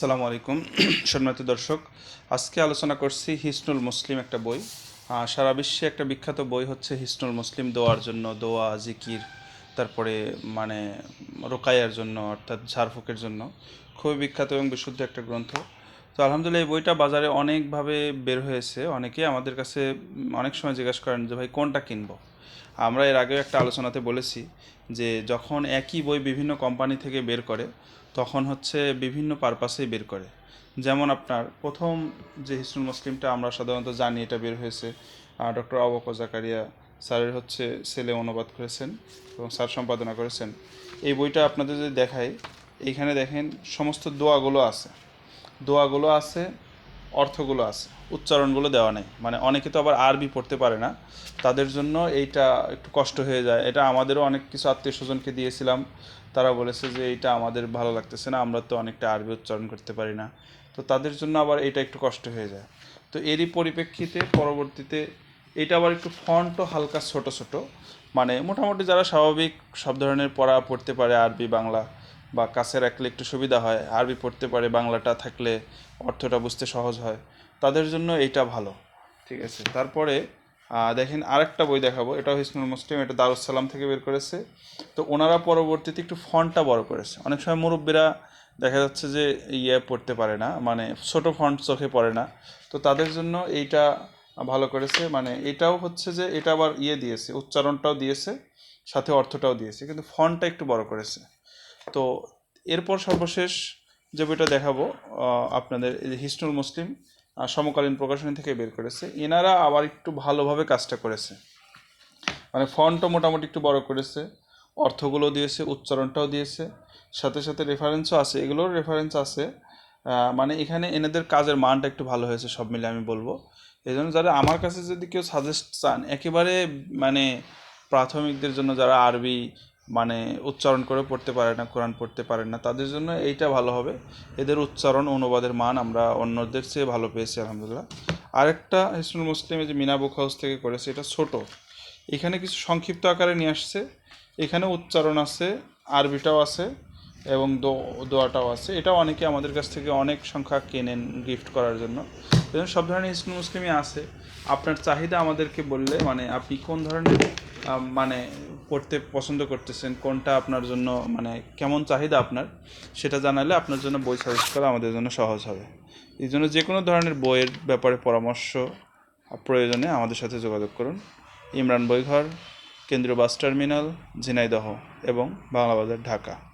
আসসালামু আলাইকুম, সম্মানিত দর্শক। আজকে আলোচনা করছি হিসনুল মুসলিম একটা বই। সারা বিশ্বে একটা বিখ্যাত বই হচ্ছে হিসনুল মুসলিম দোয়ার জন্য, দোয়া, জিকির, তারপরে মানে রোকায়ার জন্য, অর্থাৎ ঝাড়ফুকের জন্য। খুবই বিখ্যাত এবং বিশুদ্ধ একটা গ্রন্থ। তো আলহামদুলিল্লাহ এই বইটা বাজারে অনেকভাবে বের হয়েছে। অনেকে আমাদের কাছে অনেক সময় জিজ্ঞাসা করেন যে, ভাই, কোনটা কিনবো? আমরা এর আগেও একটা আলোচনাতে বলেছি যে, যখন একই বই বিভিন্ন কোম্পানি থেকে বের করে, তখন হচ্ছে বিভিন্ন পারপাসেই বের করে। যেমন আপনার প্রথম যে হিসনুল মুসলিমটা, আমরা সাধারণত জানি এটা বের হয়েছে ডক্টর অবক জাকারিয়া স্যারের হচ্ছে ছেলে অনুবাদ করেছেন এবং স্যার সম্পাদনা করেছেন। এই বইটা আপনাদের যদি দেখাই, এইখানে দেখেন সমস্ত দোয়াগুলো আছে। দোয়াগুলো আছে, অর্থগুলো আছে, উচ্চারণগুলো দেওয়া নেই। মানে অনেকে তো আবার আরবি পড়তে পারে না। তাদের জন্য এইটা একটু কষ্ট হয়ে যায়। এটা আমাদেরও অনেক কিছু আত্মীয় স্বজনকে দিয়েছিলাম। তারা বলেছে যে এইটা আমাদের ভালো লাগতেছে না, আমরা তো অনেকটা আরবি উচ্চারণ করতে পারি না। তো তাদের জন্য আবার এটা একটু কষ্ট হয়ে যায়। তো এরই পরিপ্রেক্ষিতে পরবর্তীতে এটা আবার একটু ফন্টও হালকা ছোট ছোট। মানে মোটামুটি যারা স্বাভাবিক সব ধরনের পড়া পড়তে পারে আরবি, বাংলা বা কাছে রাখলে একটু সুবিধা হয়, আরবি পড়তে পারে, বাংলাটা থাকলে অর্থটা বুঝতে সহজ হয়। তাদের জন্য এইটা ভালো। ঠিক আছে? তারপরে দেখেন আরেকটা বই দেখাবো, এটাও হিসনুল মুসলিম, এটা দারুসালাম থেকে বের করেছে। তো ওনারা পরবর্তীতে একটু ফন্টটা বড় করেছে। অনেক সময় মুরব্বীরা দেখা যাচ্ছে যে ইয়ে পড়তে পারে না মানে ছোট ফন্ট চোখে পড়ে না। তো তাদের জন্য এইটা ভালো করেছে মানে এটাও হচ্ছে যে এটা আবার ইয়ে দিয়েছে, উচ্চারণটাও দিয়েছে, সাথে অর্থটাও দিয়েছে, কিন্তু ফন্টটা একটু বড় করেছে। তো এরপর সর্বশেষ যে বইটা দেখাবো আপনাদের হিসনুল মুসলিম সমকালীন প্রকাশনী থেকে বের করেছে। এনারা আবার একটু ভালোভাবে কাজটা করেছে। মানে ফন্টও মোটামুটি একটু বড় করেছে, অর্থগুলো দিয়েছে, উচ্চারণটাও দিয়েছে, সাথে সাথে রেফারেন্সও আছে। এগুলোর রেফারেন্স আছে মানে এখানে এনাদের কাজের মানটা একটু ভালো হয়েছে, সব মিলে আমি বলব। এই জন্য যারা আমার কাছে যদি কেউ সাজেস্ট চান, একেবারে মানে প্রাথমিকদের জন্য যারা আরবি মানে উচ্চারণ করে পড়তে পারে না, কোরআন পড়তে পারেন না। তাদের জন্য এইটা ভালো হবে। এদের উচ্চারণ, অনুবাদের মান আমরা অন্যদের চেয়ে ভালো পেয়েছি, আলহামদুলিল্লাহ। আরেকটা হিসনুল মুসলিম যে মিনা বুক হাউস থেকে করেছে, এটা ছোট। এখানে কিছু সংক্ষিপ্ত আকারে নিয়ে আসছে। এখানে উচ্চারণ আছে, আরবিটাও আছে এবং দোয়াটাও আছে। এটাও অনেকে আমাদের কাছ থেকে অনেক সংখ্যা কেনেন গিফট করার জন্য। সব ধরনের হিসনুল মুসলিমই আছে। আপনার চাহিদা আমাদেরকে বললে মানে আপনি কোন ধরনের মানে পড়তে পছন্দ করতেছেন, কোনটা আপনার জন্য মানে কেমন চাহিদা আপনার, সেটা জানালে আপনার জন্য বই সাজেস্ট করা আমাদের জন্য সহজ হবে। এই জন্য যে কোনো ধরনের বইয়ের ব্যাপারে পরামর্শ প্রয়োজনে আমাদের সাথে যোগাযোগ করুন। ইমরান বইঘর, কেন্দ্রীয় বাস টার্মিনাল, ঝিনাইদহ এবং বাংলা বাজার ঢাকা।